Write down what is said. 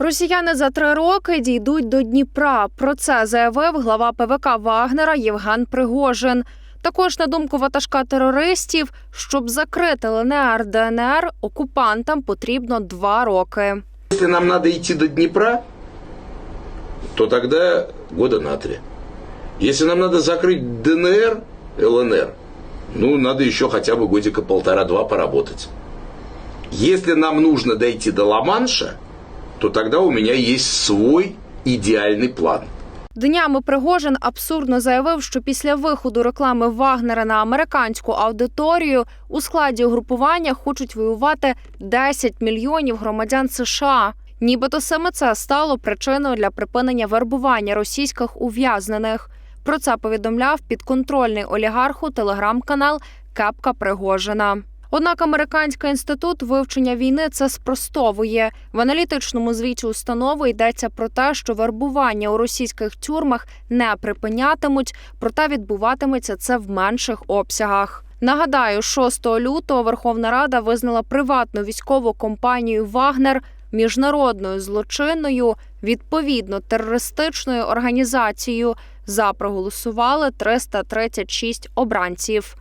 Росіяни за три роки дійдуть до Дніпра. Про це заявив глава ПВК Вагнера Євген Пригожин. Також на думку ватажка терористів, щоб закрити ЛНР ДНР, окупантам потрібно два роки. Если нам надо идти до Днепра, то тогда года на три. Если нам надо закрыть ДНР, ЛНР, ну, надо еще хотя бы годика полтора-два поработать. Если нам нужно дойти до Ла-Манша, то тогда у меня есть свой идеальный план. Днями Пригожин абсурдно заявив, що після виходу реклами Вагнера на американську аудиторію у складі угрупування хочуть воювати 10 мільйонів громадян США. Нібито саме це стало причиною для припинення вербування російських ув'язнених. Про це повідомляв підконтрольний олігарху телеграм-канал Кепка Пригожина. Однак американський інститут вивчення війни це спростовує. В аналітичному звіті установи йдеться про те, що вербування у російських тюрмах не припинятимуть, проте відбуватиметься це в менших обсягах. Нагадаю, 6 лютого Верховна Рада визнала приватну військову компанію Вагнер міжнародною злочинною, відповідно терористичною організацією. За проголосували 336 обранців.